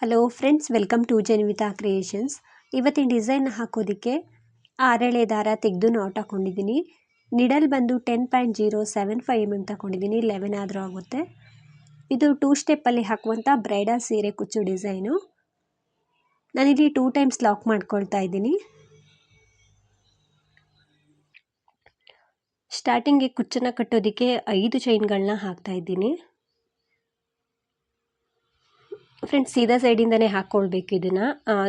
Hello friends welcome to Janvita creations ಇವತ್ತಿನ design ಹಾಕೋದಕ್ಕೆ ಆರೆಳೆ ದಾರ ತೆಗೆದು ನಾಟ್ ಹಾಕ್ಕೊಂಡಿದ್ದೀನಿ ನಿಡಲ್ ಬಂದು ten point zero seven five M M ತಗೊಂಡಿದ್ದೀನಿ ಲೆವೆನ್ ಆದರೂ ಆಗುತ್ತೆ. ಇದು ಟೂ ಸ್ಟೆಪ್ಪಲ್ಲಿ ಹಾಕುವಂಥ ಬ್ರೈಡಲ್ ಸೀರೆ ಕುಚ್ಚು ಡಿಸೈನು ನಾನಿಲ್ಲಿ ಟೂ ಟೈಮ್ಸ್ ಲಾಕ್ ಮಾಡ್ಕೊಳ್ತಾ ಇದ್ದೀನಿ. ಸ್ಟಾರ್ಟಿಂಗಿಗೆ ಕುಚ್ಚನ್ನು ಕಟ್ಟೋದಕ್ಕೆ ಐದು ಚೈನ್ಗಳನ್ನ ಹಾಕ್ತಾ ಇದ್ದೀನಿ. ಫ್ರೆಂಡ್ಸ್ ಸೀದಾ ಸೈಡಿಂದನೇ ಹಾಕ್ಕೊಳ್ಬೇಕು ಇದನ್ನು.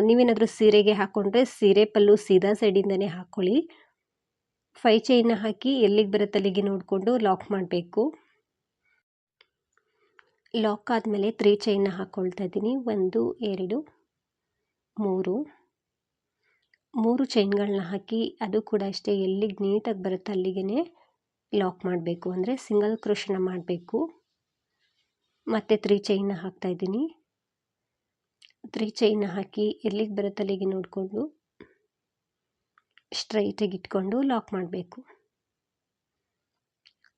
ನೀವೇನಾದರೂ ಸೀರೆಗೆ ಹಾಕ್ಕೊಂಡ್ರೆ ಸೀರೆ ಪಲ್ಲು ಸೀದಾ ಸೈಡಿಂದನೇ ಹಾಕ್ಕೊಳ್ಳಿ ಫೈ ಚೈನ್ನ ಹಾಕಿ ಎಲ್ಲಿಗೆ ಬರುತ್ತೆ ಅಲ್ಲಿಗೆ ನೋಡಿಕೊಂಡು ಲಾಕ್ ಮಾಡಬೇಕು. ಲಾಕ್ ಆದಮೇಲೆ ತ್ರೀ ಚೈನ್ನ ಹಾಕ್ಕೊಳ್ತಾ ಇದ್ದೀನಿ. ಒಂದು, ಎರಡು, ಮೂರು. ಮೂರು ಚೈನ್ಗಳನ್ನ ಹಾಕಿ ಅದು ಕೂಡ ಅಷ್ಟೇ ಎಲ್ಲಿಗೆ ನೀಟಾಗಿ ಬರುತ್ತೆ ಅಲ್ಲಿಗೆ ಲಾಕ್ ಮಾಡಬೇಕು. ಅಂದರೆ ಸಿಂಗಲ್ ಕ್ರೋಶನ ಮಾಡಬೇಕು. ಮತ್ತು ತ್ರೀ ಚೈನ್ನ ಹಾಕ್ತಾಯಿದ್ದೀನಿ ತ್ರೀ ಚೈನ್ ಹಾಕಿ ಎಲ್ಲಿಗೆ ಬರುತ್ತೆ ಅಲ್ಲಿಗೆ ನೋಡಿಕೊಂಡು ಸ್ಟ್ರೈಟಾಗಿ ಇಟ್ಕೊಂಡು ಲಾಕ್ ಮಾಡಬೇಕು.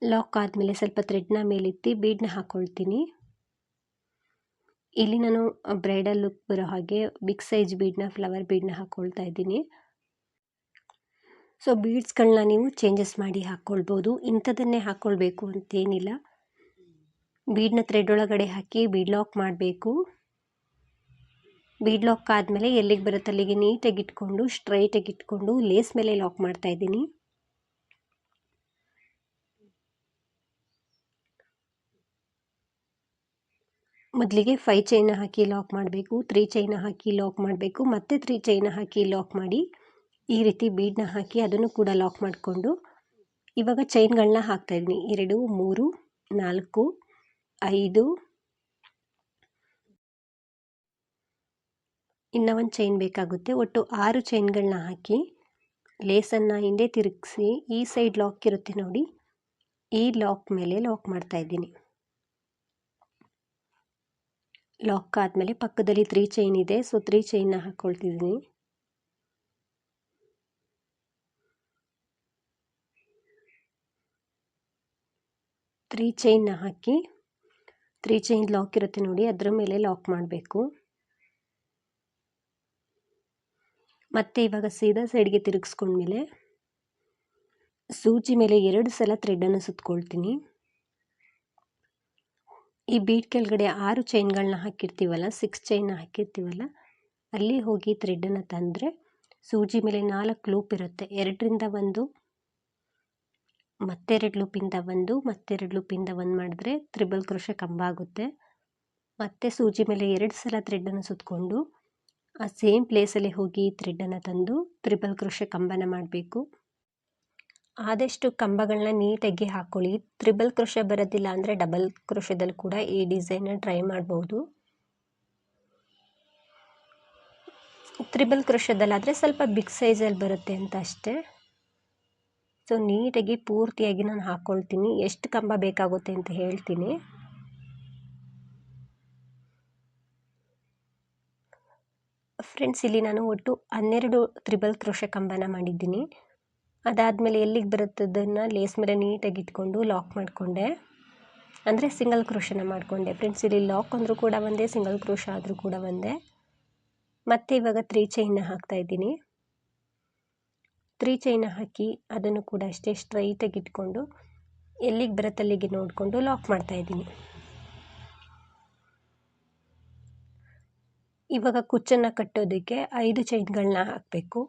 ಲಾಕ್ ಆದಮೇಲೆ ಸ್ವಲ್ಪ ಥ್ರೆಡ್ನ ಮೇಲೆತ್ತಿ ಬೀಡ್ನ ಹಾಕ್ಕೊಳ್ತೀನಿ ಇಲ್ಲಿ ನಾನು ಬ್ರೈಡಲ್ ಲುಕ್ ಬರೋ ಹಾಗೆ ಬಿಗ್ ಸೈಜ್ ಬೀಡ್ನ ಫ್ಲವರ್ ಬೀಡ್ನ ಹಾಕ್ಕೊಳ್ತಾ ಇದ್ದೀನಿ. ಸೊ ಬೀಡ್ಸ್ಗಳನ್ನ ನೀವು ಚೇಂಜಸ್ ಮಾಡಿ ಹಾಕ್ಕೊಳ್ಬೋದು ಇಂಥದನ್ನೇ ಹಾಕ್ಕೊಳ್ಬೇಕು ಅಂತೇನಿಲ್ಲ. ಬೀಡ್ನ ಥ್ರೆಡ್ ಒಳಗಡೆ ಹಾಕಿ ಬೀಡ್ ಲಾಕ್ ಮಾಡಬೇಕು. ಬೀಡ್ ಲಾಕ್ ಆದಮೇಲೆ ಎಲ್ಲಿಗೆ ಬರುತ್ತೆ? ಅಲ್ಲಿಗೆ ನೀಟಾಗಿ ಇಟ್ಕೊಂಡು ಸ್ಟ್ರೈಟಾಗಿ ಇಟ್ಕೊಂಡು ಲೇಸ್ ಮೇಲೆ ಲಾಕ್ ಮಾಡ್ತಾ ಇದ್ದೀನಿ. ಮೊದಲಿಗೆ ಫೈವ್ ಚೈನ ಹಾಕಿ ಲಾಕ್ ಮಾಡಬೇಕು ತ್ರೀ ಚೈನ ಹಾಕಿ ಲಾಕ್ ಮಾಡಬೇಕು, ಮತ್ತೆ ತ್ರೀ ಚೈನ ಹಾಕಿ ಲಾಕ್ ಮಾಡಿ, ಈ ರೀತಿ ಬೀಡನ್ನ ಹಾಕಿ ಅದನ್ನು ಕೂಡ ಲಾಕ್ ಮಾಡಿಕೊಂಡು, ಇವಾಗ ಚೈನ್ಗಳನ್ನ ಹಾಕ್ತಾಯಿದ್ದೀನಿ ಎರಡು, ಮೂರು, ನಾಲ್ಕು, ಐದು ಇನ್ನೂ ಒಂದು ಚೈನ್ ಬೇಕಾಗುತ್ತೆ. ಒಟ್ಟು ಆರು ಚೈನ್ಗಳನ್ನ ಹಾಕಿ ಲೇಸನ್ನು ಹಿಂದೆ ತಿರುಗಿಸಿ, ಈ ಸೈಡ್ ಲಾಕ್ ಇರುತ್ತೆ ನೋಡಿ. ಈ ಲಾಕ್ ಮೇಲೆ ಲಾಕ್ ಮಾಡ್ತಾಯಿದ್ದೀನಿ ಲಾಕ್ ಆದಮೇಲೆ ಪಕ್ಕದಲ್ಲಿ ತ್ರೀ ಚೈನ್ ಇದೆ. ಸೊ ತ್ರೀ ಚೈನ್ನ ಹಾಕ್ಕೊಳ್ತಿದ್ದೀನಿ ತ್ರೀ ಚೈನ್ನ ಹಾಕಿ ತ್ರೀ ಚೈನ್ ಲಾಕ್ ಇರುತ್ತೆ ನೋಡಿ. ಅದರ ಮೇಲೆ ಲಾಕ್ ಮಾಡಬೇಕು. ಮತ್ತೆ ಇವಾಗ ಸೀದಾ ಸೈಡ್ಗೆ ತಿರುಗಿಸ್ಕೊಂಡ್ಮೇಲೆ ಸೂಜಿ ಮೇಲೆ ಎರಡು ಸಲ ಥ್ರೆಡನ್ನು ಸುತ್ಕೊಳ್ತೀನಿ. ಈ ಬೀಟ್ ಕೆಳಗಡೆ ಆರು ಚೈನ್ಗಳನ್ನ ಹಾಕಿರ್ತೀವಲ್ಲ ಸಿಕ್ಸ್ ಚೈನ್ನ ಹಾಕಿರ್ತೀವಲ್ಲ, ಅಲ್ಲಿ ಹೋಗಿ ಥ್ರೆಡನ್ನು ತಂದರೆ ಸೂಜಿ ಮೇಲೆ ನಾಲ್ಕು ಲೂಪ್ ಇರುತ್ತೆ. ಎರಡರಿಂದ ಒಂದು, ಮತ್ತೆರಡು ಲೂಪಿಂದ ಒಂದು, ಮತ್ತೆರಡು ಲೂಪಿಂದ ಒಂದು ಮಾಡಿದ್ರೆ ತ್ರಿಬಲ್ ಕ್ರೋಶ ಕಂಬ ಆಗುತ್ತೆ. ಮತ್ತೆ ಸೂಜಿ ಮೇಲೆ ಎರಡು ಸಲ ಥ್ರೆಡನ್ನು ಸುತ್ತಕೊಂಡು ಆ ಸೇಮ್ ಪ್ಲೇಸಲ್ಲಿ ಹೋಗಿ ಥ್ರೆಡನ್ನು ತಂದು ತ್ರಿಬಲ್ ಕ್ರೋಶೆ ಕಂಬನ ಮಾಡಬೇಕು. ಆದಷ್ಟು ಕಂಬಗಳನ್ನ ನೀಟಾಗಿ ಹಾಕ್ಕೊಳ್ಳಿ ತ್ರಿಬಲ್ ಕ್ರೋಶ ಬರೋದಿಲ್ಲ ಅಂದರೆ ಡಬಲ್ ಕ್ರೋಶದಲ್ಲಿ ಕೂಡ ಈ ಡಿಸೈನ್ನ ಟ್ರೈ ಮಾಡ್ಬೋದು. ತ್ರಿಬಲ್ ಕ್ರೋಶದಲ್ಲಾದರೆ ಸ್ವಲ್ಪ ಬಿಗ್ ಸೈಜಲ್ಲಿ ಬರುತ್ತೆ ಅಂತ ಅಷ್ಟೇ. ಸೊ ನೀಟಾಗಿ ಪೂರ್ತಿಯಾಗಿ ನಾನು ಹಾಕ್ಕೊಳ್ತೀನಿ ಎಷ್ಟು ಕಂಬ ಬೇಕಾಗುತ್ತೆ ಅಂತ ಹೇಳ್ತೀನಿ. ಫ್ರೆಂಡ್ಸ್ ಇಲ್ಲಿ ನಾನು ಒಟ್ಟು ಹನ್ನೆರಡು ತ್ರಿಬಲ್ ಕ್ರೋಶ ಕಂಬನ ಮಾಡಿದ್ದೀನಿ. ಅದಾದಮೇಲೆ ಎಲ್ಲಿಗೆ ಬರುತ್ತದನ್ನು ಲೇಸ್ ಮೇಲೆ ನೀಟಾಗಿ ಇಟ್ಕೊಂಡು ಲಾಕ್ ಮಾಡಿಕೊಂಡೆ. ಅಂದರೆ ಸಿಂಗಲ್ ಕ್ರೋಶನ ಮಾಡಿಕೊಂಡೆ. ಫ್ರೆಂಡ್ಸ್ ಇಲ್ಲಿ ಲಾಕ್ ಅಂದರೂ ಕೂಡ ಒಂದೇ ಸಿಂಗಲ್ ಕ್ರೋಶ ಆದರೂ ಕೂಡ ಒಂದೇ. ಮತ್ತೆ ಇವಾಗ ತ್ರೀ ಚೈನ್ನ ಹಾಕ್ತಾಯಿದ್ದೀನಿ ತ್ರೀ ಚೈನ ಹಾಕಿ ಅದನ್ನು ಕೂಡ ಅಷ್ಟೇ ಸ್ಟ್ರೈಟಾಗಿ ಇಟ್ಕೊಂಡು ಎಲ್ಲಿಗೆ ಬರುತ್ತೆ ಅಲ್ಲಿಗೆ ನೋಡಿಕೊಂಡು ಲಾಕ್ ಮಾಡ್ತಾಯಿದ್ದೀನಿ ಇವಾಗ ಕುಚ್ಚನ್ನು ಕಟ್ಟೋದಕ್ಕೆ ಐದು ಚೈನ್ಗಳನ್ನ ಹಾಕಬೇಕು.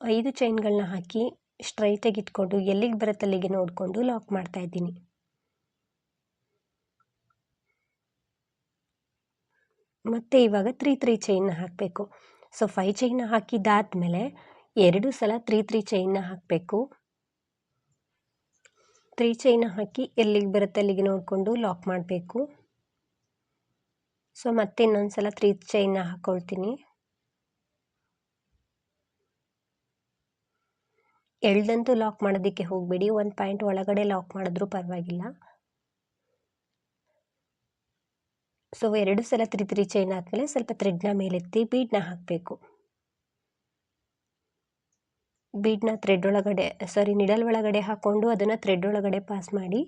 ಐದು ಚೈನ್ಗಳನ್ನ ಹಾಕಿ ಸ್ಟ್ರೈಟಾಗಿ ಇಟ್ಕೊಂಡು ಎಲ್ಲಿಗೆ ಬರುತ್ತೆ ಅಲ್ಲಿಗೆ ನೋಡಿಕೊಂಡು ಲಾಕ್ ಮಾಡ್ತಾ ಇದ್ದೀನಿ. ಮತ್ತು ಇವಾಗ ತ್ರೀ ತ್ರೀ ಚೈನ್ನ ಹಾಕಬೇಕು. ಸೊ ಫೈ ಚೈನ್ನ ಹಾಕಿದ್ದಾದಮೇಲೆ ಎರಡು ಸಲ ತ್ರೀ ತ್ರೀ ಚೈನ್ನ ಹಾಕಬೇಕು. ತ್ರೀ ಚೈನ ಹಾಕಿ ಎಲ್ಲಿಗೆ ಬರುತ್ತೆ ಅಲ್ಲಿಗೆ ನೋಡಿಕೊಂಡು ಲಾಕ್ ಮಾಡಬೇಕು. ಸೊ ಮತ್ತೆ ಇನ್ನೊಂದು ಸಲ ತ್ರೀ ಚೈನ ಹಾಕ್ಕೊಳ್ತೀನಿ ಎಳ್ದಂತೂ ಲಾಕ್ ಮಾಡೋದಕ್ಕೆ ಹೋಗಬೇಡಿ. ಒಂದು ಪಾಯಿಂಟ್ ಒಳಗಡೆ ಲಾಕ್ ಮಾಡಿದ್ರೂ ಪರವಾಗಿಲ್ಲ. ಸೊ ಎರಡು ಸಲ ತ್ರೀ ತ್ರೀ ಚೈನ್ ಆದಮೇಲೆ ಸ್ವಲ್ಪ ಥ್ರೆಡ್ನ ಮೇಲೆತ್ತಿ ಬೀಡನ್ನ ಹಾಕಬೇಕು. ಬೀಡನ್ನ ಥ್ರೆಡ್ ಒಳಗಡೆ ಸಾರಿ ನಿಡಲ್ ಒಳಗಡೆ ಹಾಕ್ಕೊಂಡು ಅದನ್ನು ಥ್ರೆಡ್ ಒಳಗಡೆ ಪಾಸ್ ಮಾಡಿ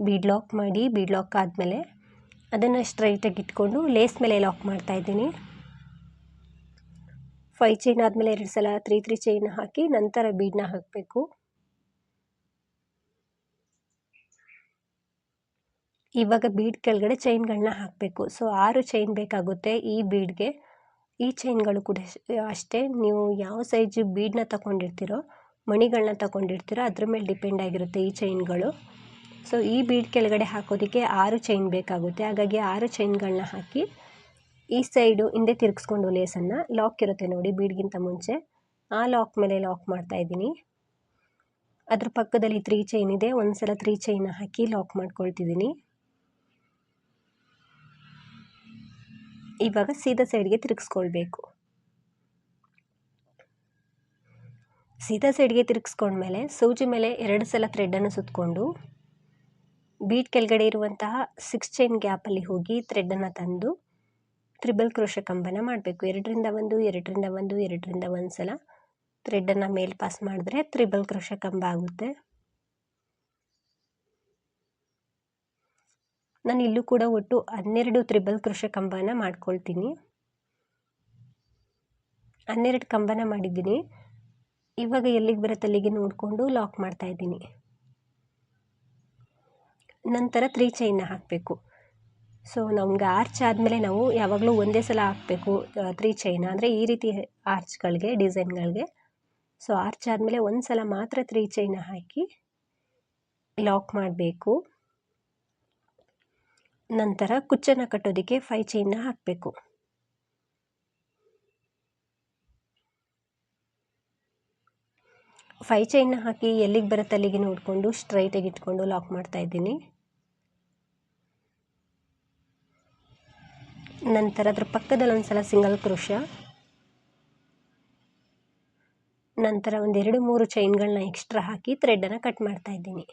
ಬೀಡ್ ಲಾಕ್ ಮಾಡಿ ಬೀಡ್ ಲಾಕ್ ಆದಮೇಲೆ ಅದನ್ನು ಸ್ಟ್ರೈಟಾಗಿ ಇಟ್ಕೊಂಡು ಲೇಸ್ ಮೇಲೆ ಲಾಕ್ ಮಾಡ್ತಾ ಇದ್ದೀನಿ. ಫೈ ಚೈನ್ ಆದಮೇಲೆ ಎರಡು ಸಲ ತ್ರೀ ತ್ರೀ ಚೈನ್ ಹಾಕಿ ನಂತರ ಬೀಡನ್ನ ಹಾಕಬೇಕು. ಇವಾಗ ಬೀಡ್ ಕೆಳಗಡೆ ಚೈನ್ಗಳನ್ನ ಹಾಕಬೇಕು. ಸೊ ಆರು ಚೈನ್ ಬೇಕಾಗುತ್ತೆ ಈ ಬೀಡ್ಗೆ ಈ ಚೈನ್ಗಳು ಕೂಡ ಅಷ್ಟೇ. ನೀವು ಯಾವ ಸೈಜ್ ಬೀಡನ್ನ ತಗೊಂಡಿರ್ತೀರೋ ಮಣಿಗಳನ್ನ ತಗೊಂಡಿರ್ತೀರೋ, ಅದ್ರ ಮೇಲೆ ಡಿಪೆಂಡ್ ಆಗಿರುತ್ತೆ ಈ ಚೈನ್ಗಳು. ಸೊ, ಈ ಬೀಡ್ ಕೆಳಗಡೆ ಹಾಕೋದಕ್ಕೆ ಆರು ಚೈನ್ ಬೇಕಾಗುತ್ತೆ. ಹಾಗಾಗಿ ಆರು ಚೈನ್ಗಳನ್ನ ಹಾಕಿ ಈ ಸೈಡು ಹಿಂದೆ ತಿರುಗಿಸ್ಕೊಂಡು ಲೇಸನ್ನು ಲಾಕ್ ಇರುತ್ತೆ ನೋಡಿ ಬೀಡ್ಗಿಂತ ಮುಂಚೆ. ಆ ಲಾಕ್ ಮೇಲೆ ಲಾಕ್ ಮಾಡ್ತಾ ಇದ್ದೀನಿ. ಅದ್ರ ಪಕ್ಕದಲ್ಲಿ ತ್ರೀ ಚೈನ್ ಇದೆ. ಒಂದು ಸಲ ತ್ರೀ ಚೈನ್ ಹಾಕಿ ಲಾಕ್ ಮಾಡ್ಕೊಳ್ತಿದ್ದೀನಿ. ಇವಾಗ ಸೀದಾ ಸೈಡ್ಗೆ ತಿರುಗಿಸ್ಕೊಳ್ಬೇಕು. ಸೀದಾ ಸೈಡ್ಗೆ ತಿರುಗಿಸ್ಕೊಂಡ್ಮೇಲೆ ಸೂಜಿ ಮೇಲೆ ಎರಡು ಸಲ ಥ್ರೆಡ್ಡನ್ನು ಸುತ್ತಕೊಂಡು ಬೀಟ್ ಕೆಳಗಡೆ ಇರುವಂತಹ ಸಿಕ್ಸ್ ಚೈನ್ ಗ್ಯಾಪಲ್ಲಿ ಹೋಗಿ ಥ್ರೆಡ್ಡನ್ನು ತಂದು ತ್ರಿಬಲ್ ಕ್ರೋಶ ಕಂಬನ ಮಾಡಬೇಕು. ಎರಡರಿಂದ ಒಂದು ಎರಡರಿಂದ ಒಂದು ಎರಡರಿಂದ ಒಂದು ಸಲ ಥ್ರೆಡ್ಡನ್ನು ಮೇಲೆ ಪಾಸ್ ಮಾಡಿದ್ರೆ ತ್ರಿಬಲ್ ಕ್ರೋಶ ಕಂಬ ಆಗುತ್ತೆ. ನಾನು ಇಲ್ಲೂ ಕೂಡ ಒಟ್ಟು ಹನ್ನೆರಡು ತ್ರಿಬಲ್ ಕೃಷ ಕಂಬನ ಮಾಡ್ಕೊಳ್ತೀನಿ. ಹನ್ನೆರಡು ಕಂಬನ ಮಾಡಿದ್ದೀನಿ. ಇವಾಗ ಎಲ್ಲಿಗೆ ಬರುತ್ತೆ ಅಲ್ಲಿಗೆ ನೋಡಿಕೊಂಡು ಲಾಕ್ ಮಾಡ್ತಾ ಇದ್ದೀನಿ. ನಂತರ ತ್ರೀ ಚೈನ್ನ ಹಾಕಬೇಕು. ಸೊ, ನಮ್ಗೆ ಆರ್ಚ್ ಆದಮೇಲೆ ನಾವು ಯಾವಾಗಲೂ ಒಂದೇ ಸಲ ಹಾಕಬೇಕು ತ್ರೀ ಚೈನ್ ಅಂದರೆ ಈ ರೀತಿ ಆರ್ಚ್ಗಳಿಗೆ ಡಿಸೈನ್ಗಳಿಗೆ. ಸೊ ಆರ್ಚ್ ಆದಮೇಲೆ ಒಂದು ಸಲ ಮಾತ್ರ ತ್ರೀ ಚೈನ ಹಾಕಿ ಲಾಕ್ ಮಾಡಬೇಕು. ನಂತರ ಕುಚ್ಚನ್ನು ಕಟ್ಟೋದಕ್ಕೆ ಫೈ ಚೈನ್ನ ಹಾಕಬೇಕು. ಫೈ ಚೈನ್ನ ಹಾಕಿ ಎಲ್ಲಿಗೆ ಬರುತ್ತೆ ಅಲ್ಲಿಗೆ ನೋಡಿಕೊಂಡು ಸ್ಟ್ರೈಟಾಗಿ ಇಟ್ಕೊಂಡು ಲಾಕ್ ಮಾಡ್ತಾ ಇದ್ದೀನಿ. ನಂತರ ಅದ್ರ ಪಕ್ಕದಲ್ಲಿ ಒಂದು ಸಲ ಸಿಂಗಲ್ ಕ್ರೋಶ ನಂತರ ಒಂದೆರಡು ಮೂರು ಚೈನ್ಗಳನ್ನ ಎಕ್ಸ್ಟ್ರಾ ಹಾಕಿ ಥ್ರೆಡನ್ನು ಕಟ್ ಮಾಡ್ತಾ ಇದ್ದೀನಿ.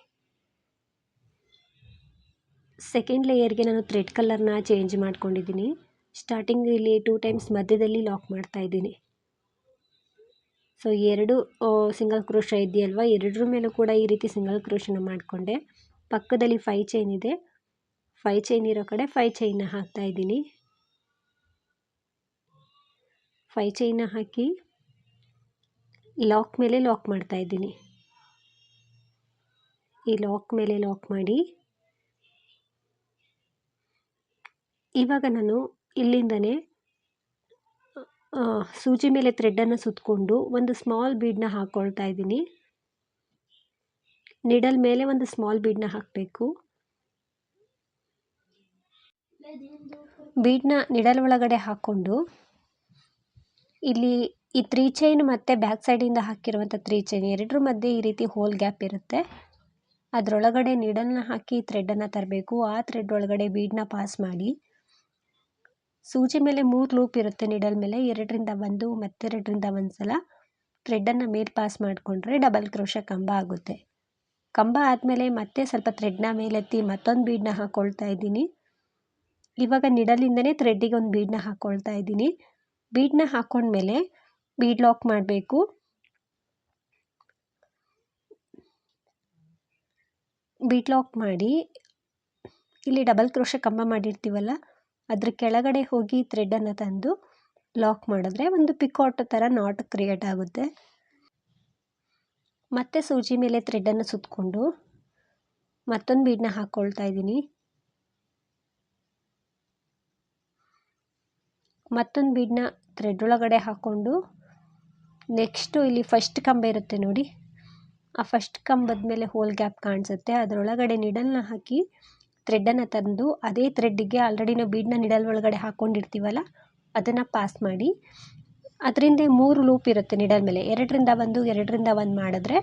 ಸೆಕೆಂಡ್ ಲೇಯರ್ಗೆ ನಾನು ಥ್ರೆಡ್ ಕಲರ್ನ ಚೇಂಜ್ ಮಾಡ್ಕೊಂಡಿದ್ದೀನಿ. ಸ್ಟಾರ್ಟಿಂಗ್ ಇಲ್ಲಿ ಟೂ ಟೈಮ್ಸ್ ಮಧ್ಯದಲ್ಲಿ ಲಾಕ್ ಮಾಡ್ತಾ ಇದ್ದೀನಿ. ಸೊ ಎರಡು ಸಿಂಗಲ್ ಕ್ರೋಶ ಇದೆಯಲ್ವ? ಎರಡರ ಮೇಲೂ ಕೂಡ ಈ ರೀತಿ ಸಿಂಗಲ್ ಕ್ರೋಶನ ಮಾಡಿಕೊಂಡೆ. ಪಕ್ಕದಲ್ಲಿ ಫೈ ಚೈನ್ ಇದೆ. ಫೈ ಚೈನ್ ಇರೋ ಕಡೆ ಫೈ ಚೈನ್ನ ಹಾಕ್ತಾ ಇದ್ದೀನಿ. ಫೈ ಚೈನ್ನ ಹಾಕಿ ಲಾಕ್ ಮೇಲೆ ಲಾಕ್ ಮಾಡ್ತಾ ಇದ್ದೀನಿ. ಈ ಲಾಕ್ ಮೇಲೆ ಲಾಕ್ ಮಾಡಿ ಇವಾಗ ನಾನು ಇಲ್ಲಿಂದನೇ ಸೂಜಿ ಮೇಲೆ ಥ್ರೆಡ್ಡನ್ನು ಸುತ್ತಕೊಂಡು ಒಂದು ಸ್ಮಾಲ್ ಬೀಡನ್ನ ಹಾಕ್ಕೊಳ್ತಾ ಇದ್ದೀನಿ. ನಿಡಲ್ ಮೇಲೆ ಒಂದು ಸ್ಮಾಲ್ ಬೀಡನ್ನ ಹಾಕಬೇಕು. ಬೀಡನ್ನ ನಿಡಲ್ ಒಳಗಡೆ ಹಾಕ್ಕೊಂಡು, ಇಲ್ಲಿ ಈ ತ್ರೀ ಚೈನ್ ಮತ್ತು ಬ್ಯಾಕ್ ಸೈಡಿಂದ ಹಾಕಿರುವಂಥ ತ್ರೀ ಚೈನ್ ಎರಡರ ಮಧ್ಯೆ ಈ ರೀತಿ ಹೋಲ್ ಗ್ಯಾಪ್ ಇರುತ್ತೆ. ಅದರೊಳಗಡೆ ನಿಡಲ್ನ ಹಾಕಿ ಥ್ರೆಡ್ಡನ್ನು ತರಬೇಕು. ಆ ಥ್ರೆಡ್ ಒಳಗಡೆ ಬೀಡನ್ನ ಪಾಸ್ ಮಾಡಿ ಸೂಜಿ ಮೇಲೆ ಮೂರು ಲೂಪ್ ಇರುತ್ತೆ ನಿಡಲ್ ಮೇಲೆ. ಎರಡರಿಂದ ಒಂದು ಮತ್ತೆರಡರಿಂದ ಒಂದು ಸಲ ಥ್ರೆಡ್ಡನ್ನು ಮೇಲೆ ಪಾಸ್ ಮಾಡಿಕೊಂಡ್ರೆ ಡಬಲ್ ಕ್ರೋಶ ಕಂಬ ಆಗುತ್ತೆ. ಕಂಬ ಆದಮೇಲೆ ಮತ್ತೆ ಸ್ವಲ್ಪ ಥ್ರೆಡ್ನ ಮೇಲೆತ್ತಿ ಮತ್ತೊಂದು ಬೀಡನ್ನ ಹಾಕ್ಕೊಳ್ತಾ ಇದ್ದೀನಿ. ಇವಾಗ ನಿಡಲಿಂದನೇ ಥ್ರೆಡ್ಡಿಗೆ ಒಂದು ಬೀಡನ್ನ ಹಾಕ್ಕೊಳ್ತಾ ಇದ್ದೀನಿ. ಬೀಡನ್ನ ಹಾಕ್ಕೊಂಡ್ಮೇಲೆ ಬೀಡ್ ಲಾಕ್ ಮಾಡಬೇಕು. ಬೀಡ್ ಲಾಕ್ ಮಾಡಿ, ಇಲ್ಲಿ ಡಬಲ್ ಕ್ರೋಶ ಕಂಬ ಮಾಡಿರ್ತೀವಲ್ಲ ಅದ್ರ ಕೆಳಗಡೆ ಹೋಗಿ ಥ್ರೆಡ್ಡನ್ನು ತಂದು ಲಾಕ್ ಮಾಡಿದ್ರೆ ಒಂದು ಪಿಕಾಟ್ ಥರ ನಾಟ್ ಕ್ರಿಯೇಟ್ ಆಗುತ್ತೆ. ಮತ್ತೆ ಸೂಜಿ ಮೇಲೆ ಥ್ರೆಡ್ಡನ್ನು ಸುತ್ತಕೊಂಡು ಮತ್ತೊಂದು ಬೀಡನ್ನ ಹಾಕ್ಕೊಳ್ತಾ ಇದ್ದೀನಿ. ಮತ್ತೊಂದು ಬೀಡನ್ನ ಥ್ರೆಡ್ ಒಳಗಡೆ ಹಾಕ್ಕೊಂಡು ನೆಕ್ಸ್ಟು ಇಲ್ಲಿ ಫಸ್ಟ್ ಕಂಬ ಇರುತ್ತೆ ನೋಡಿ. ಆ ಫಸ್ಟ್ ಕಂಬದ ಮೇಲೆ ಹೋಲ್ ಗ್ಯಾಪ್ ಕಾಣಿಸುತ್ತೆ. ಅದರೊಳಗಡೆ ನಿಡಲ್ನ ಹಾಕಿ ಥ್ರೆಡ್ಡನ್ನು ತಂದು ಅದೇ ಥ್ರೆಡ್ಡಿಗೆ ಆಲ್ರೆಡಿ ನಾವು ಬೀಡನ್ನ ನಿಡಲ್ ಒಳಗಡೆ ಹಾಕ್ಕೊಂಡಿರ್ತೀವಲ್ಲ, ಅದನ್ನು ಪಾಸ್ ಮಾಡಿ, ಅದರಿಂದ ಮೂರು ಲೂಪ್ ಇರುತ್ತೆ ನಿಡಲ್ ಮೇಲೆ. ಎರಡರಿಂದ ಒಂದು ಎರಡರಿಂದ ಒಂದು ಮಾಡಿದ್ರೆ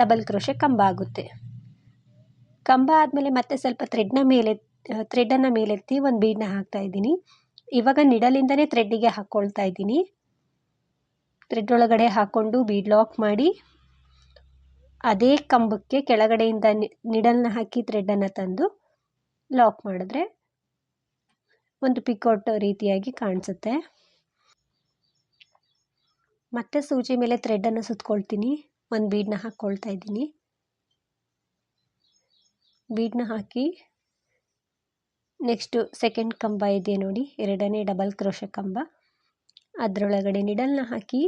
ಡಬಲ್ ಕ್ರೋಶೆ ಕಂಬ ಆಗುತ್ತೆ. ಕಂಬ ಆದಮೇಲೆ ಮತ್ತೆ ಸ್ವಲ್ಪ ಥ್ರೆಡ್ನ ಮೇಲೆ ಥ್ರೆಡ್ಡನ್ನು ಮೇಲೆತ್ತಿ ಒಂದು ಬೀಡನ್ನ ಹಾಕ್ತಾ ಇದ್ದೀನಿ. ಇವಾಗ ನಿಡಲಿಂದನೇ ಥ್ರೆಡ್ಡಿಗೆ ಹಾಕ್ಕೊಳ್ತಾ ಇದ್ದೀನಿ. ಥ್ರೆಡ್ ಒಳಗಡೆ ಹಾಕ್ಕೊಂಡು ಬೀಡ್ ಲಾಕ್ ಮಾಡಿ, ಅದೇ ಕಂಬಕ್ಕೆ ಕೆಳಗಡೆಯಿಂದ ನಿಡಲ್ನ ಹಾಕಿ ಥ್ರೆಡ್ಡನ್ನು ತಂದು ಲಾಕ್ ಮಾಡಿದ್ರೆ ಒಂದು ಪಿಕೌಟ್ ರೀತಿಯಾಗಿ ಕಾಣಿಸುತ್ತೆ. ಮತ್ತೆ ಸೂಜಿ ಮೇಲೆ ಥ್ರೆಡನ್ನು ಸುತ್ಕೊಳ್ತೀನಿ. ಒಂದು ಬೀಡನ್ನ ಹಾಕ್ಕೊಳ್ತಾ ಇದ್ದೀನಿ. ಬೀಡನ್ನ ಹಾಕಿ ನೆಕ್ಸ್ಟು ಸೆಕೆಂಡ್ ಕಂಬ ಇದೆ ನೋಡಿ. ಎರಡನೇ ಡಬಲ್ ಕ್ರೋಶ ಕಂಬ. ಅದರೊಳಗಡೆ ನಿಡಲ್ನ ಹಾಕಿ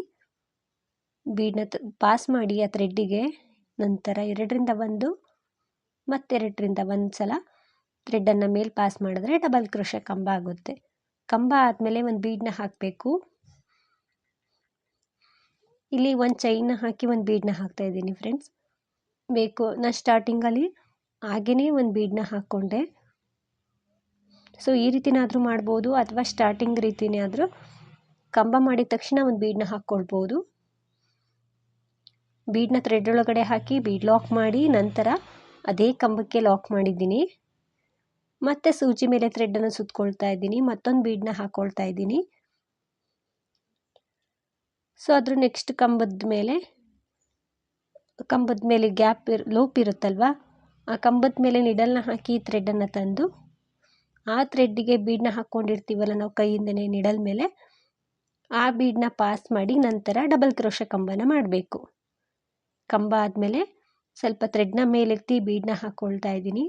ಬೀಡನ್ನ ಪಾಸ್ ಮಾಡಿ ಆ ಥ್ರೆಡ್ಡಿಗೆ ನಂತರ ಎರಡರಿಂದ ಒಂದು, ಮತ್ತೆರಡರಿಂದ ಒಂದು ಸಲ ಥ್ರೆಡ್ಡನ್ನು ಮೇಲೆ ಪಾಸ್ ಮಾಡಿದ್ರೆ ಡಬಲ್ ಕ್ರೋಶ ಕಂಬ ಆಗುತ್ತೆ. ಕಂಬ ಆದಮೇಲೆ ಒಂದು ಬೀಡನ್ನ ಹಾಕಬೇಕು. ಇಲ್ಲಿ ಒಂದು ಚೈನ್ನ ಹಾಕಿ ಒಂದು ಬೀಡನ್ನ ಹಾಕ್ತಾ ಇದ್ದೀನಿ ಫ್ರೆಂಡ್ಸ್ ಬೇಕು, ನಾನು ಸ್ಟಾರ್ಟಿಂಗಲ್ಲಿ ಹಾಗೆಯೇ ಒಂದು ಬೀಡನ್ನ ಹಾಕ್ಕೊಂಡೆ. ಸೊ ಈ ರೀತಿನಾದರೂ ಮಾಡ್ಬೋದು ಅಥವಾ ಸ್ಟಾರ್ಟಿಂಗ್ ರೀತಿನೇ ಆದರೂ ಕಂಬ ಮಾಡಿದ ತಕ್ಷಣ ಒಂದು ಬೀಡನ್ನ ಹಾಕ್ಕೊಳ್ಬೋದು. ಬೀಡನ್ನ ಥ್ರೆಡ್ ಒಳಗಡೆ ಹಾಕಿ ಬೀಡ್ ಲಾಕ್ ಮಾಡಿ ನಂತರ ಅದೇ ಕಂಬಕ್ಕೆ ಲಾಕ್ ಮಾಡಿದ್ದೀನಿ. ಮತ್ತೆ ಸೂಜಿ ಮೇಲೆ ಥ್ರೆಡ್ಡನ್ನು ಸುತ್ಕೊಳ್ತಾ ಇದ್ದೀನಿ. ಮತ್ತೊಂದು ಬೀಡನ್ನ ಹಾಕ್ಕೊಳ್ತಾ ಇದ್ದೀನಿ. ಸೊ ಅದ್ರ ನೆಕ್ಸ್ಟ್ ಕಂಬದ ಮೇಲೆ ಕಂಬದ ಮೇಲೆ ಗ್ಯಾಪ್ ಇರ್ ಲೂಪ್ ಇರುತ್ತಲ್ವ? ಆ ಕಂಬದ ಮೇಲೆ ನಿಡಲ್ನ ಹಾಕಿ ಥ್ರೆಡ್ಡನ್ನು ತಂದು, ಆ ಥ್ರೆಡ್ಡಿಗೆ ಬೀಡನ್ನ ಹಾಕ್ಕೊಂಡಿರ್ತೀವಲ್ಲ ನಾವು ಕೈಯಿಂದನೇ ನಿಡಲ್ ಮೇಲೆ, ಆ ಬೀಡನ್ನ ಪಾಸ್ ಮಾಡಿ ನಂತರ ಡಬಲ್ ಕ್ರೋಶ ಕಂಬನ ಮಾಡಬೇಕು. ಕಂಬ ಆದಮೇಲೆ ಸ್ವಲ್ಪ ಥ್ರೆಡ್ನ ಮೇಲೆತ್ತಿ ಬೀಡನ್ನ ಹಾಕ್ಕೊಳ್ತಾ ಇದ್ದೀನಿ.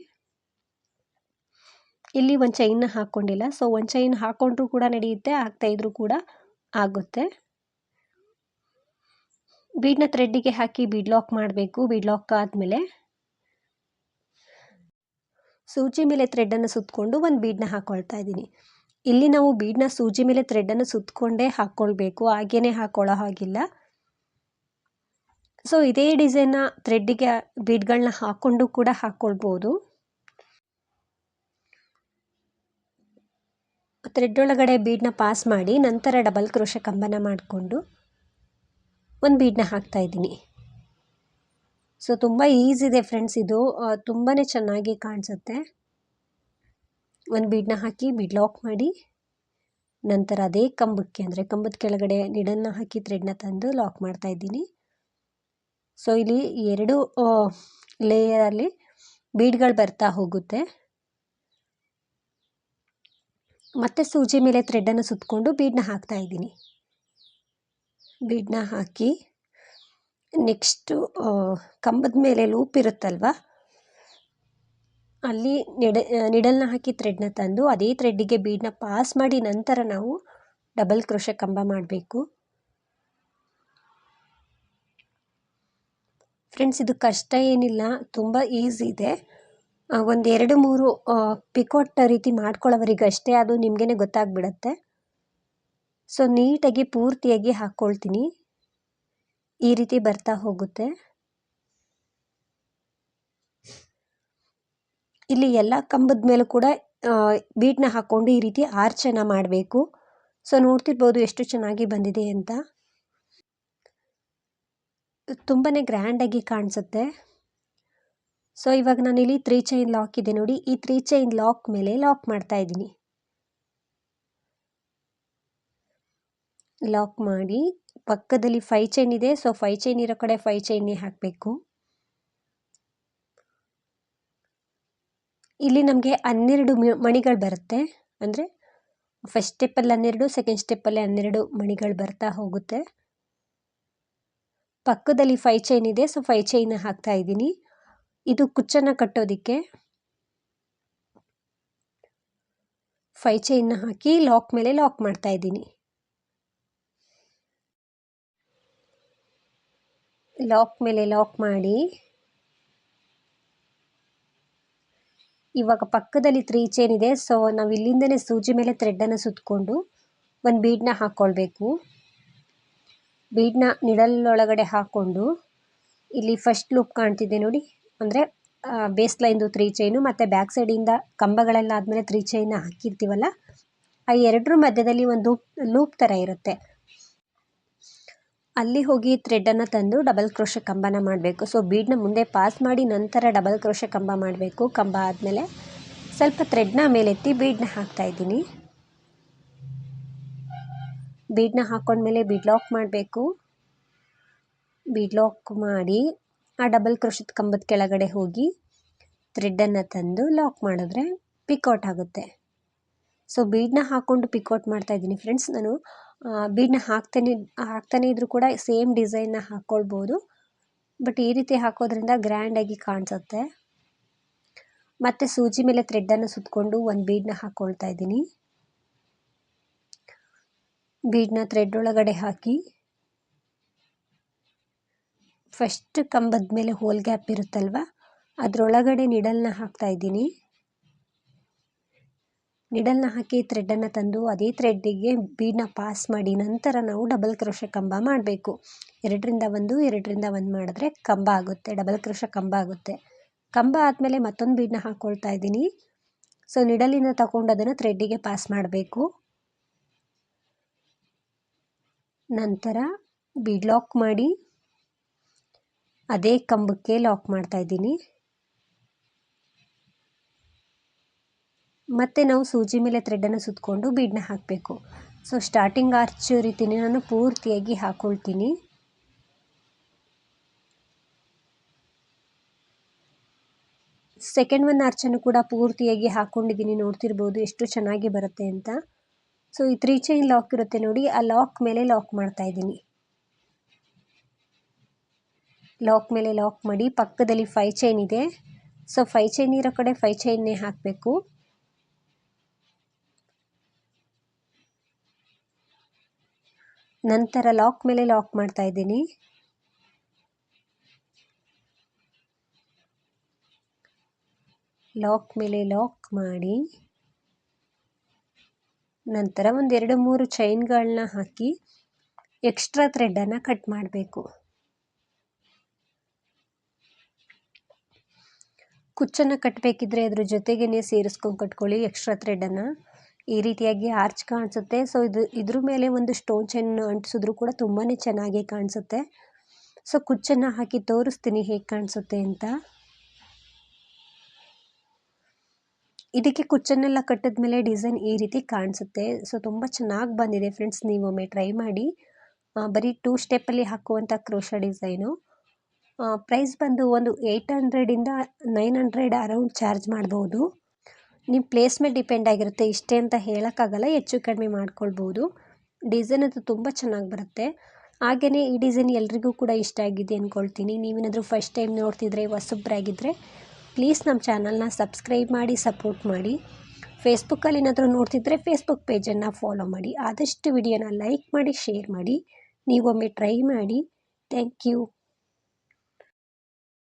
ಇಲ್ಲಿ ಒಂದು ಚೈನ್ನ ಹಾಕ್ಕೊಂಡಿಲ್ಲ ಸೊ ಒಂದು ಚೈನ್ ಹಾಕ್ಕೊಂಡ್ರೂ ಕೂಡ ನಡೆಯುತ್ತೆ ಇದ್ರೂ ಕೂಡ ಆಗುತ್ತೆ. ಬೀಡ್ನ ಥ್ರೆಡ್ಡಿಗೆ ಹಾಕಿ ಬೀಡ್ ಲಾಕ್ ಮಾಡಬೇಕು. ಬೀಡ್ ಲಾಕ್ ಆದಮೇಲೆ ಸೂಜಿ ಮೇಲೆ ಥ್ರೆಡ್ಡನ್ನು ಸುತ್ತಕೊಂಡು ಒಂದು ಬೀಡನ್ನ ಹಾಕ್ಕೊಳ್ತಾ ಇದ್ದೀನಿ. ಇಲ್ಲಿ ನಾವು ಬೀಡನ್ನ ಸೂಜಿ ಮೇಲೆ ಥ್ರೆಡ್ಡನ್ನು ಸುತ್ತಕೊಂಡೇ ಹಾಕ್ಕೊಳ್ಬೇಕು ಹಾಗೇ ಹಾಕ್ಕೊಳ್ಳೋ ಹಾಗಿಲ್ಲ. ಸೊ ಇದೇ ಡಿಸೈನ್ನ ಥ್ರೆಡ್ಡಿಗೆ ಬೀಡ್ಗಳನ್ನ ಹಾಕ್ಕೊಂಡು ಕೂಡ ಹಾಕ್ಕೊಳ್ಬೋದು ಥ್ರೆಡ್ ಒಳಗಡೆ ಬೀಡನ್ನ ಪಾಸ್ ಮಾಡಿ ನಂತರ ಡಬಲ್ ಕ್ರೋಶ ಕಂಬನ ಮಾಡಿಕೊಂಡು ಒಂದು ಬೀಡನ್ನ ಹಾಕ್ತಾ ಇದ್ದೀನಿ. ಸೊ, ತುಂಬ ಈಸಿ ಇದೆ ಫ್ರೆಂಡ್ಸ್ ಇದು. ತುಂಬಾ ಚೆನ್ನಾಗಿ ಕಾಣಿಸುತ್ತೆ. ಒಂದು ಬೀಡನ್ನ ಹಾಕಿ ಬೀಡ್ ಲಾಕ್ ಮಾಡಿ ನಂತರ ಅದೇ ಕಂಬಕ್ಕೆ, ಅಂದರೆ ಕಂಬದ ಕೆಳಗಡೆ ನಿಡನ್ನು ಹಾಕಿ ಥ್ರೆಡ್ನ ತಂದು ಲಾಕ್ ಮಾಡ್ತಾ ಇದ್ದೀನಿ. ಸೊ, ಇಲ್ಲಿ ಎರಡು ಲೇಯರಲ್ಲಿ ಬೀಡ್ಗಳು ಬರ್ತಾ ಹೋಗುತ್ತೆ. ಮತ್ತೆ ಸೂಜಿ ಮೇಲೆ ಥ್ರೆಡ್ಡನ್ನು ಸುತ್ತಕೊಂಡು ಬೀಡನ್ನ ಹಾಕ್ತಾ ಇದ್ದೀನಿ. ಬೀಡನ್ನ ಹಾಕಿ ನೆಕ್ಸ್ಟು ಕಂಬದ ಮೇಲೆ ಲೂಪ್ ಇರುತ್ತಲ್ವ? ಅಲ್ಲಿ ನಿಡ ನಿಡಲ್ನ ಹಾಕಿ ಥ್ರೆಡ್ನ ತಂದು ಅದೇ ಥ್ರೆಡ್ಡಿಗೆ ಬೀಡನ್ನ ಪಾಸ್ ಮಾಡಿ ನಂತರ ನಾವು ಡಬಲ್ ಕ್ರೋಶ ಕಂಬ ಮಾಡಬೇಕು. ಫ್ರೆಂಡ್ಸ್ ಇದು ಕಷ್ಟ ಏನಿಲ್ಲ, ತುಂಬ ಈಸಿ ಇದೆ. ಒಂದು ಎರಡು ಮೂರು ಪಿಕೋಟ್ ರೀತಿ ಮಾಡ್ಕೊಳ್ಳೋವರಿಗಷ್ಟೇ ಅದು ನಿಮಗೇ ಗೊತ್ತಾಗ್ಬಿಡತ್ತೆ. ಸೊ, ನೀಟಾಗಿ ಪೂರ್ತಿಯಾಗಿ ಹಾಕ್ಕೊಳ್ತೀನಿ. ಈ ರೀತಿ ಬರ್ತಾ ಹೋಗುತ್ತೆ. ಇಲ್ಲಿ ಎಲ್ಲ ಕಂಬದ ಮೇಲೂ ಕೂಡ ಬೀಟ್ನ ಹಾಕ್ಕೊಂಡು ಈ ರೀತಿ ಆರ್ಚನ ಮಾಡಬೇಕು. ಸೊ, ನೋಡ್ತಿರ್ಬೋದು ಎಷ್ಟು ಚೆನ್ನಾಗಿ ಬಂದಿದೆ ಅಂತ. ತುಂಬಾ ಗ್ರ್ಯಾಂಡಾಗಿ ಕಾಣಿಸುತ್ತೆ. ಸೊ ಇವಾಗ ನಾನಿಲ್ಲಿ ತ್ರೀ ಚೈನ್ ಲಾಕ್ ಇದೆ ನೋಡಿ. ಈ ತ್ರೀ ಚೈನ್ ಲಾಕ್ ಮೇಲೆ ಲಾಕ್ ಮಾಡ್ತಾ ಇದ್ದೀನಿ. ಲಾಕ್ ಮಾಡಿ ಪಕ್ಕದಲ್ಲಿ ಫೈ ಚೈನ್ ಇದೆ. ಸೊ ಫೈ ಚೈನ್ ಇರೋ ಕಡೆ ಫೈ ಚೈನ್ನೇ ಹಾಕಬೇಕು. ಇಲ್ಲಿ ನಮಗೆ ಹನ್ನೆರಡು ಮಣಿಗಳು ಬರುತ್ತೆ. ಅಂದರೆ ಫಸ್ಟ್ ಸ್ಟೆಪ್ಪಲ್ಲಿ ಹನ್ನೆರಡು ಸೆಕೆಂಡ್ ಸ್ಟೆಪ್ಪಲ್ಲಿ ಹನ್ನೆರಡು ಮಣಿಗಳು ಬರ್ತಾ ಹೋಗುತ್ತೆ. ಪಕ್ಕದಲ್ಲಿ ಫೈ ಚೈನ್ ಇದೆ. ಸೊ ಫೈ ಚೈನ್ ಹಾಕ್ತಾ ಇದ್ದೀನಿ. ಇದು ಕುಚ್ಚನ್ನು ಕಟ್ಟೋದಕ್ಕೆ ಫೈ ಚೈನ್ನ ಹಾಕಿ ಲಾಕ್ ಮೇಲೆ ಲಾಕ್ ಮಾಡ್ತಾ ಇದ್ದೀನಿ. ಲಾಕ್ ಮೇಲೆ ಲಾಕ್ ಮಾಡಿ ಇವಾಗ ಪಕ್ಕದಲ್ಲಿ ತ್ರೀ ಚೈನ್ ಇದೆ. ಸೊ ನಾವು ಇಲ್ಲಿಂದನೇ ಸೂಜಿ ಮೇಲೆ ಥ್ರೆಡ್ಡನ್ನು ಸುತ್ತಕೊಂಡು ಒಂದು ಬೀಡನ್ನ ಹಾಕ್ಕೊಳ್ಬೇಕು ಬೀಡನ್ನ ನಿಡಲ್ಲೊಳಗಡೆ ಹಾಕ್ಕೊಂಡು ಇಲ್ಲಿ ಫಸ್ಟ್ ಲೂಪ್ ಕಾಣ್ತಿದೆ ನೋಡಿ. ಅಂದರೆ ಬೇಸ್ ಲೈನ್ದು ತ್ರೀ ಚೈನು ಮತ್ತು ಬ್ಯಾಕ್ ಸೈಡಿಂದ ಕಂಬಗಳೆಲ್ಲ ಆದಮೇಲೆ ತ್ರೀ ಚೈನ್ ಹಾಕಿರ್ತೀವಲ್ಲ, ಆ ಎರಡರ ಮಧ್ಯದಲ್ಲಿ ಒಂದು ಲೂಪ್ ಥರ ಇರುತ್ತೆ. ಅಲ್ಲಿ ಹೋಗಿ ಥ್ರೆಡ್ಡನ್ನು ತಂದು ಡಬಲ್ ಕ್ರೋಶ ಕಂಬನ ಮಾಡಬೇಕು. ಸೊ ಬೀಡನ್ನ ಮುಂದೆ ಪಾಸ್ ಮಾಡಿ ನಂತರ ಡಬಲ್ ಕ್ರೋಶ ಕಂಬ ಮಾಡಬೇಕು. ಕಂಬ ಆದಮೇಲೆ ಸ್ವಲ್ಪ ಥ್ರೆಡ್ನ ಮೇಲೆತ್ತಿ ಬೀಡನ್ನ ಹಾಕ್ತಾಯಿದ್ದೀನಿ ಬೀಡನ್ನ ಹಾಕ್ಕೊಂಡ್ಮೇಲೆ ಬೀಡ್ ಲಾಕ್ ಮಾಡಬೇಕು. ಬೀಡ್ ಲಾಕ್ ಮಾಡಿ ಆ ಡಬಲ್ ಕ್ರೋಶದ ಕಂಬದ ಕೆಳಗಡೆ ಹೋಗಿ ಥ್ರೆಡ್ಡನ್ನು ತಂದು ಲಾಕ್ ಮಾಡಿದ್ರೆ ಪಿಕೌಟ್ ಆಗುತ್ತೆ. ಸೊ ಬೀಡನ್ನ ಹಾಕ್ಕೊಂಡು ಪಿಕೌಟ್ ಮಾಡ್ತಾಯಿದ್ದೀನಿ ಫ್ರೆಂಡ್ಸ್. ನಾನು ಬೀಡನ್ನ ಹಾಕ್ತಾನೆ ಹಾಕ್ತಾನೆ ಇದ್ದರೂ ಕೂಡ ಸೇಮ್ ಡಿಸೈನ್ನ ಹಾಕ್ಕೊಳ್ಬೋದು. ಬಟ್ ಈ ರೀತಿ ಹಾಕೋದ್ರಿಂದ ಗ್ರ್ಯಾಂಡಾಗಿ ಕಾಣಿಸುತ್ತೆ. ಮತ್ತು ಸೂಜಿ ಮೇಲೆ ಥ್ರೆಡ್ಡನ್ನು ಸುತ್ತಕೊಂಡು ಒಂದು ಬೀಡನ್ನ ಹಾಕ್ಕೊಳ್ತಾ ಇದ್ದೀನಿ. ಬೀಡನ್ನ ಥ್ರೆಡ್ ಒಳಗಡೆ ಹಾಕಿ ಫಸ್ಟ್ ಕಂಬದ ಮೇಲೆ ಹೋಲ್ ಗ್ಯಾಪ್ ಇರುತ್ತಲ್ವ? ಅದರೊಳಗಡೆ ನಿಡಲ್ನ ಹಾಕ್ತಾ ಇದ್ದೀನಿ. ನಿಡಲ್ನ ಹಾಕಿ ಥ್ರೆಡ್ಡನ್ನು ತಂದು ಅದೇ ಥ್ರೆಡ್ಡಿಗೆ ಬೀಡನ್ನ ಪಾಸ್ ಮಾಡಿ ನಂತರ ನಾವು ಡಬಲ್ ಕ್ರೋಶ ಕಂಬ ಮಾಡಬೇಕು. ಎರಡರಿಂದ ಒಂದು ಎರಡರಿಂದ ಒಂದು ಮಾಡಿದ್ರೆ ಕಂಬ ಆಗುತ್ತೆ ಡಬಲ್ ಕ್ರೋಶ ಕಂಬ ಆಗುತ್ತೆ. ಕಂಬ ಆದಮೇಲೆ ಮತ್ತೊಂದು ಬೀಡನ್ನ ಹಾಕ್ಕೊಳ್ತಾ ಇದ್ದೀನಿ. ಸೊ ನಿಡಲಿಂದ ತಗೊಂಡು ಅದನ್ನು ಥ್ರೆಡ್ಡಿಗೆ ಪಾಸ್ ಮಾಡಬೇಕು. ನಂತರ ಬೀಡ್ ಲಾಕ್ ಮಾಡಿ ಅದೇ ಕಂಬಕ್ಕೆ ಲಾಕ್ ಮಾಡ್ತಾ ಇದ್ದೀನಿ. ಮತ್ತೆ ನಾವು ಸೂಜಿ ಮೇಲೆ ಥ್ರೆಡನ್ನು ಸುತ್ತಕೊಂಡು ಬೀಡನ್ನ ಹಾಕಬೇಕು. ಸೊ ಸ್ಟಾರ್ಟಿಂಗ್ ಆರ್ಚ್ ರೀತಿನೇ ನಾನು ಪೂರ್ತಿಯಾಗಿ ಹಾಕೊಳ್ತೀನಿ. ಸೆಕೆಂಡ್ ಒನ್ ಆರ್ಚನ್ನು ಕೂಡ ಪೂರ್ತಿಯಾಗಿ ಹಾಕ್ಕೊಂಡಿದ್ದೀನಿ ನೋಡ್ತಿರ್ಬೋದು ಎಷ್ಟು ಚೆನ್ನಾಗಿ ಬರುತ್ತೆ ಅಂತ. ಸೊ ಈ ತ್ರೀ ಚೈನ್ ಲಾಕ್ ಇರುತ್ತೆ ನೋಡಿ, ಆ ಲಾಕ್ ಮೇಲೆ ಲಾಕ್ ಮಾಡ್ತಾ ಇದ್ದೀನಿ. ಲಾಕ್ ಮೇಲೆ ಲಾಕ್ ಮಾಡಿ ಪಕ್ಕದಲ್ಲಿ ಫೈ ಚೈನ್ ಇದೆ. ಸೊ ಫೈ ಚೈನ್ ಇರೋ ಕಡೆ ಫೈ ಚೈನ್ನೇ ಹಾಕಬೇಕು. ನಂತರ ಲಾಕ್ ಮೇಲೆ ಲಾಕ್ ಮಾಡ್ತಾ ಇದ್ದೀನಿ. ಲಾಕ್ ಮೇಲೆ ಲಾಕ್ ಮಾಡಿ. ನಂತರ ಒಂದೆರಡು ಮೂರು ಚೈನ್ಗಳನ್ನ ಹಾಕಿ ಎಕ್ಸ್ಟ್ರಾ ಥ್ರೆಡ್ಡನ್ನು ಕಟ್ ಮಾಡಬೇಕು. ಕುಚ್ಚನ್ನು ಕಟ್ಟಬೇಕಿದ್ರೆ ಅದ್ರ ಜೊತೆಗೇ ಸೇರಿಸ್ಕೊಂಡು ಕಟ್ಕೊಳ್ಳಿ ಎಕ್ಸ್ಟ್ರಾ ಥ್ರೆಡನ್ನು ಈ ರೀತಿಯಾಗಿ ಆರ್ಚ್ ಕಾಣಿಸುತ್ತೆ. ಸೊ ಇದು, ಇದ್ರ ಮೇಲೆ ಒಂದು ಸ್ಟೋನ್ ಚೈನ್ ಅಂಟಿಸಿದ್ರು ಕೂಡ ತುಂಬಾ ಚೆನ್ನಾಗಿ ಕಾಣಿಸುತ್ತೆ. ಸೊ ಕುಚ್ಚನ್ನು ಹಾಕಿ ತೋರಿಸ್ತೀನಿ ಹೇಗೆ ಕಾಣಿಸುತ್ತೆ ಅಂತ. ಇದಕ್ಕೆ ಕುಚ್ಚನ್ನೆಲ್ಲ ಕಟ್ಟಿದ ಮೇಲೆ ಡಿಸೈನ್ ಈ ರೀತಿ ಕಾಣಿಸುತ್ತೆ. ಸೊ ತುಂಬ ಚೆನ್ನಾಗಿ ಬಂದಿದೆ ಫ್ರೆಂಡ್ಸ್ ನೀವೊಮ್ಮೆ ಟ್ರೈ ಮಾಡಿ. ಬರೀ ಟೂ ಸ್ಟೆಪ್ಪಲ್ಲಿ ಹಾಕುವಂಥ ಕ್ರೋಶ ಡಿಸೈನು ಪ್ರೈಸ್ ಬಂದು ಒಂದು ಏಯ್ಟ್ ಹಂಡ್ರೆಡಿಂದ ನೈನ್ ಹಂಡ್ರೆಡ್ ಅರೌಂಡ್ ಚಾರ್ಜ್ ಮಾಡ್ಬೋದು. ನಿಮ್ಮ ಪ್ಲೇಸ್ ಮೇಲೆ ಡಿಪೆಂಡ್ ಆಗಿರುತ್ತೆ. ಇಷ್ಟೇ ಅಂತ ಹೇಳೋಕ್ಕಾಗಲ್ಲ, ಹೆಚ್ಚು ಕಡಿಮೆ ಮಾಡ್ಕೊಳ್ಬೋದು. ಡಿಸೈನ್ ಅದು ತುಂಬ ಚೆನ್ನಾಗಿ ಬರುತ್ತೆ. ಹಾಗೆಯೇ ಈ ಡಿಸೈನ್ ಎಲ್ರಿಗೂ ಕೂಡ ಇಷ್ಟ ಆಗಿದೆ ಅಂದ್ಕೊಳ್ತೀನಿ ನೀವೇನಾದರೂ ಫಸ್ಟ್ ಟೈಮ್ ನೋಡ್ತಿದ್ರೆ ಹೊಸಬ್ರಾಗಿದ್ದರೆ ಪ್ಲೀಸ್ ನಮ್ಮ ಚಾನಲ್ನ ಸಬ್ಸ್ಕ್ರೈಬ್ ಮಾಡಿ ಸಪೋರ್ಟ್ ಮಾಡಿ. ಫೇಸ್ಬುಕ್ಕಲ್ಲಿ ಏನಾದರೂ ನೋಡ್ತಿದ್ರೆ ಫೇಸ್ಬುಕ್ ಪೇಜನ್ನು ಫಾಲೋ ಮಾಡಿ. ಆದಷ್ಟು ವಿಡಿಯೋನ ಲೈಕ್ ಮಾಡಿ ಶೇರ್ ಮಾಡಿ. ನೀವೊಮ್ಮೆ ಟ್ರೈ ಮಾಡಿ. Thank you